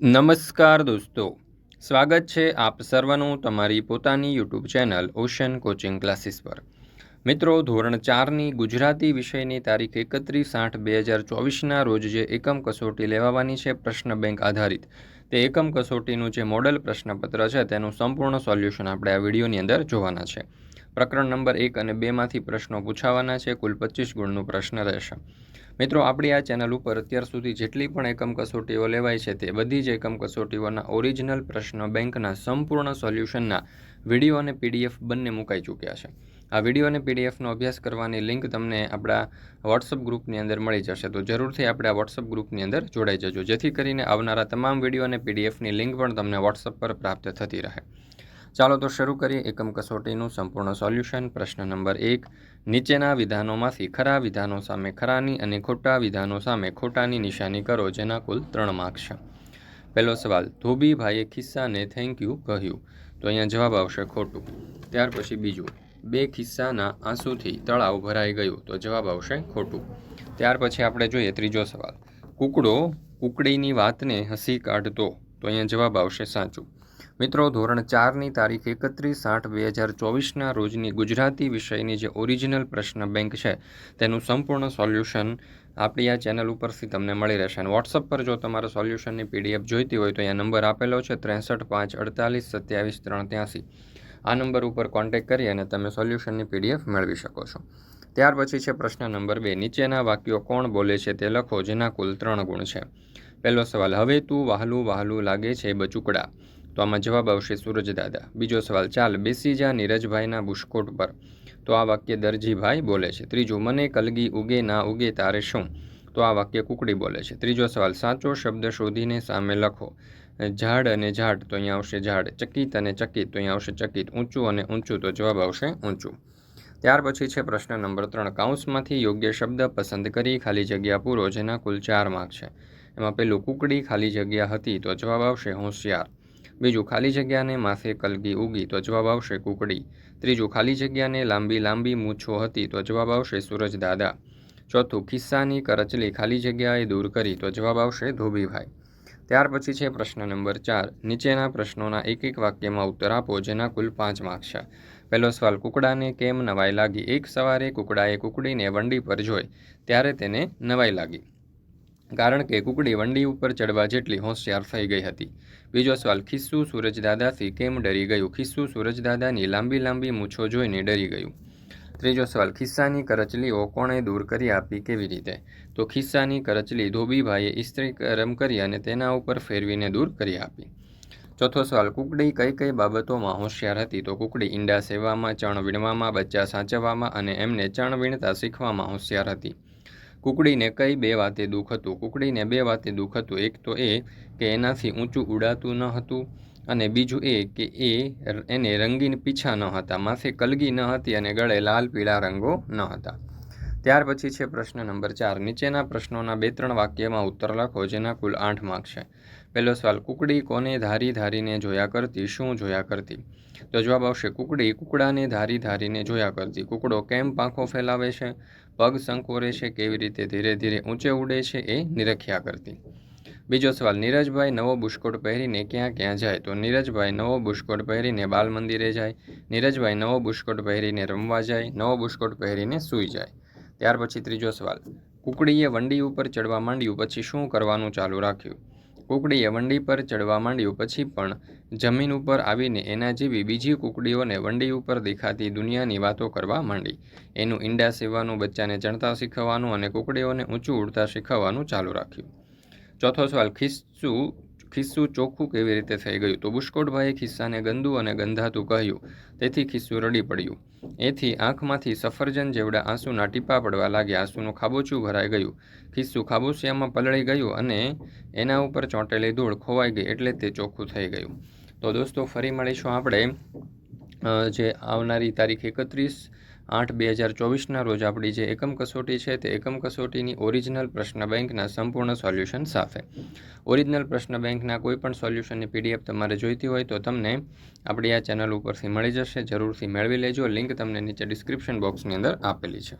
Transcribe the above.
નમસ્કાર દોસ્તો. સ્વાગત છે આપ સર્વનું તમારી પોતાની YouTube channel Ocean coaching classes પર. મિત્રો, ધોરણ ચારની ગુજરાતી વિષયની તારીખ એકત્રીસ આઠ બે હજાર ચોવીસના રોજ જે એકમ કસોટી લેવાવાની છે પ્રશ્ન બેંક આધારિત, તે એકમ કસોટીનું જે મોડલ પ્રશ્નપત્ર છે તેનું સંપૂર્ણ સોલ્યુશન આપણે આ વિડીયોની અંદર જોવાના છે. પ્રકરણ નંબર એક અને બેમાંથી પ્રશ્નો પૂછાવાના છે, કુલ પચીસ ગુણનું પ્રશ્ન રહેશે. મિત્રો, આપણી આ ચેનલ ઉપર અત્યાર સુધી જેટલી પણ એકમ કસોટીઓ લેવાય છે તે બધી જ એકમ કસોટીઓના ઓરિજિનલ પ્રશ્ન બેંકના સંપૂર્ણ સોલ્યુશનના વીડિયો અને પીડીએફ બંને મુકાઈ ચૂક્યા છે. આ વીડિયો અને પીડીએફનો અભ્યાસ કરવાની લિંક તમને આપણા વોટ્સઅપ ગ્રુપની અંદર મળી જશે. તો જરૂરથી આપણે આ વોટ્સઅપ ગ્રુપની અંદર જોડાઈ જજો. જેથી કરીને આવનારા તમામ વીડિયો અને પીડીએફની લિંક પણ તમને વોટ્સઅપ પર પ્રાપ્ત થતી રહે. ચાલો તો શરૂ કરીએ એકમ કસોટીનું સંપૂર્ણ સોલ્યુશન. પ્રશ્ન નંબર એક, નીચેના વિધાનોમાંથી ખરા વિધાનો સામે ખરાની અને ખોટા વિધાનો સામે ખોટાની નિશાની કરો, જેના કુલ ત્રણ માર્ક્સ છે. પહેલો સવાલ, ધોબીભાઈએ ખિસ્સાને થેન્ક યુ કહ્યું. તો અહીંયા જવાબ આવશે ખોટું. ત્યાર પછી બીજું, બે ખિસ્સાના આંસુથી તળાવ ભરાઈ ગયું. તો જવાબ આવશે ખોટું. ત્યાર પછી આપણે જોઈએ ત્રીજો સવાલ, કુકડો કુકડીની વાતને હસી કાઢતો. તો અહીંયા જવાબ આવશે સાચું. મિત્રો, ધોરણ ચારની તારીખ એકત્રીસ આઠ બે હજાર ચોવીસના રોજની ગુજરાતી વિષયની જે ઓરિજિનલ પ્રશ્ન બેંક છે, તેનું સંપૂર્ણ સોલ્યુશન આપણી આ ચેનલ ઉપરથી તમને મળી રહેશે. અને વોટ્સઅપ પર જો તમારે સોલ્યુશનની પીડીએફ જોઈતી હોય તો અહીંયા નંબર આપેલો છે ત્રેસઠ પાંચ અડતાલીસ સત્યાવીસ ત્રણ ત્યાંસી આ નંબર ઉપર કોન્ટેક કરી અને તમે સોલ્યુશનની પીડીએફ મેળવી શકો છો. ત્યાર પછી છે પ્રશ્ન નંબર બે. નીચેના વાક્યો કોણ બોલે છે તે લખો, જેના કુલ ત્રણ ગુણ છે. પહેલો સવાલ, હવે તું વહાલું વહાલું લાગે છે બચુકડા? તો આમાં જવાબ આવશે સૂરજદાદા બીજો સવાલ, ચાલ, બેસી જા નીરજભાઈના બુશકોટ પર. તો આ વાક્ય દરજીભાઈ બોલે છે. ત્રીજું, મને કલગી ઉગે ના ઉગે તારે શું? તો આ વાક્ય કુકડી બોલે છે. ત્રીજો સવાલ, સાચો શબ્દ શોધીને સામે લખો. ઝાડ અને ઝાડ તો અહીંયા આવશે ઝાડ. ચકિત અને ચકિત તો અહીંયા આવશે ચકિત. ઊંચું અને ઊંચું તો જવાબ આવશે ઊંચું. ત્યાર પછી છે પ્રશ્ન નંબર ત્રણ. કાઉન્સમાંથી યોગ્ય શબ્દ પસંદ કરી ખાલી જગ્યા પૂરો, જેના કુલ ચાર માર્ક છે. એમાં પેલું કુકડી ખાલી જગ્યા હતી તો જવાબ આવશે હોશિયાર. બીજું ખાલી જગ્યાને માથે કલગી ઉગી તો જવાબ આવશે કુકડી. ત્રીજું ખાલી જગ્યાને લાંબી લાંબી મૂછો હતી તો જવાબ આવશે સૂરજ દાદા. ચોથું, ખિસ્સાની કરચલી ખાલી જગ્યાએ દૂર કરી તો જવાબ આવશે ધોબીભાઈ. ત્યાર પછી છે પ્રશ્ન નંબર ચાર. નીચેના પ્રશ્નોના એક એક વાક્યમાં ઉત્તર આપો, જેના કુલ પાંચ માર્ક્સ છે. પહેલો સવાલ, કુકડાને કેમ નવાઈ લાગી? એક સવારે કુકડાએ કુકડીને વંડી પર જોઈ, ત્યારે તેને નવાઈ લાગી. કારણ કે કુકડી વંડી ઉપર ચડવા જેટલી હોશિયાર થઈ ગઈ હતી. બીજો સવાલ, ખિસ્સુ સૂરજદાદાથી કેમ ડરી ગયું? ખિસ્સુ સૂરજદાદાની લાંબી લાંબી મૂછો જોઈને ડરી ગયું. ત્રીજો સવાલ, ખિસ્સાની કરચલીઓ કોણે દૂર કરી આપી કેવી રીતે? તો ખિસ્સાની કરચલી ધોબીભાઈએ ઇસ્ત્રી ગરમ કરી અને તેના ઉપર ફેરવીને દૂર કરી આપી. ચોથો સવાલ, કુકડી કઈ કઈ બાબતોમાં હોશિયાર હતી? તો કુકડી ઈંડા સેવામાં ચણ વીણવામાં, બચ્ચા સાચવવામાં અને એમને ચણ વીણતા શીખવામાં હોશિયાર હતી. કુકડીને કઈ બે વાતે દુઃખ હતું? કુકડીને બે વાતે દુઃખ હતું. એક તો એ કે એનાથી ઊંચું ઉડાતું ન હતું અને બીજું એ કે એ એને રંગીન પીછા ન હતા. માથે કલગી ન હતી અને ગળે લાલ પીળા રંગો ન હતા. ત્યાર પછી છે પ્રશ્ન નંબર ચાર. નીચેના પ્રશ્નોના બે ત્રણ વાક્યમાં ઉત્તર લખો, જેના કુલ આઠ માર્ક છે. પહેલો સવાલ, કુકડી કોને ધારી ધારીને જોયા કરતી? શું જોયા કરતી? તો જવાબ આવશે, કુકડી કુકડાને ધારી ધારીને જોયા કરતી. કુકડો કેમ પાંખો ફેલાવે છે? પગ સંકોરે છે? કેવી રીતે ધીરે ધીરે ઊંચે ઉડે છે? એ નિરખ્યા કરતી. બીજો સવાલ, નીરજભાઈ નવો બુશકોટ પહેરીને ક્યાં ક્યાં જાય? તો નીરજભાઈ નવો બુશકોટ પહેરીને બાલ મંદિરે જાય. નીરજભાઈ નવો બુશકોટ પહેરીને રમવા જાય. નવો બુશકોટ પહેરીને સૂઈ જાય. ત્યાર પછી ત્રીજો સવાલ, કુકડીએ વંડી ઉપર ચડવા માંડ્યું, પછી શું કરવાનું ચાલુ રાખ્યું? કુકડીએ વંડી પર ચડવા માંડ્યું પછી પણ જમીન ઉપર આવીને એના જેવી બીજી કુકડીઓને વંડી ઉપર દેખાતી દુનિયાની વાતો કરવા માંડી. એનું ઈંડા સેવવાનું, બચ્ચાને ચણતા શીખવવાનું અને કુકડીઓને ઊંચું ઉડતા શીખવવાનું ચાલુ રાખ્યું. ચોથો સવાલ, ખિસ્સું ખિસ્સું ચોખ્ખું કેવી રીતે થઈ ગયું? તો બુષ્કોટભાઈએ ખિસ્સાને ગંદુ અને ગંધાતું કહ્યું. તેથી ખિસ્સું રડી પડ્યું. એથી આંખમાંથી સફરજન જેવડા આંસુના ટીપા પડવા લાગ્યા. આંસુનું ખાબોચું ભરાઈ ગયું. ખિસ્સું ખાબોચિયામાં પલળી ગયું અને એના ઉપર ચોંટેલી ધૂળ ખોવાઈ ગઈ એટલે તે ચોખ્ખું થઈ ગયું. તો દોસ્તો, ફરી મળીશું આપણે જે આવનારી તારીખ એકત્રીસ આઠ બે હજાર ચોવીસના રોજ આપણી જે એકમ કસોટી છે તે એકમ કસોટીની ઓરિજિનલ પ્રશ્ન બેંકના સંપૂર્ણ સોલ્યુશન સાથે. ઓરિજિનલ પ્રશ્ન બેંકના કોઈ પણ સોલ્યુશનની પીડીએફ તમારે જોઈતી હોય તો તમને આપણી આ ચેનલ ઉપરથી મળી જશે. જરૂરથી મેળવી લેજો. લિંક તમને નીચે ડિસ્ક્રિપ્શન બોક્સની અંદર આપેલી છે.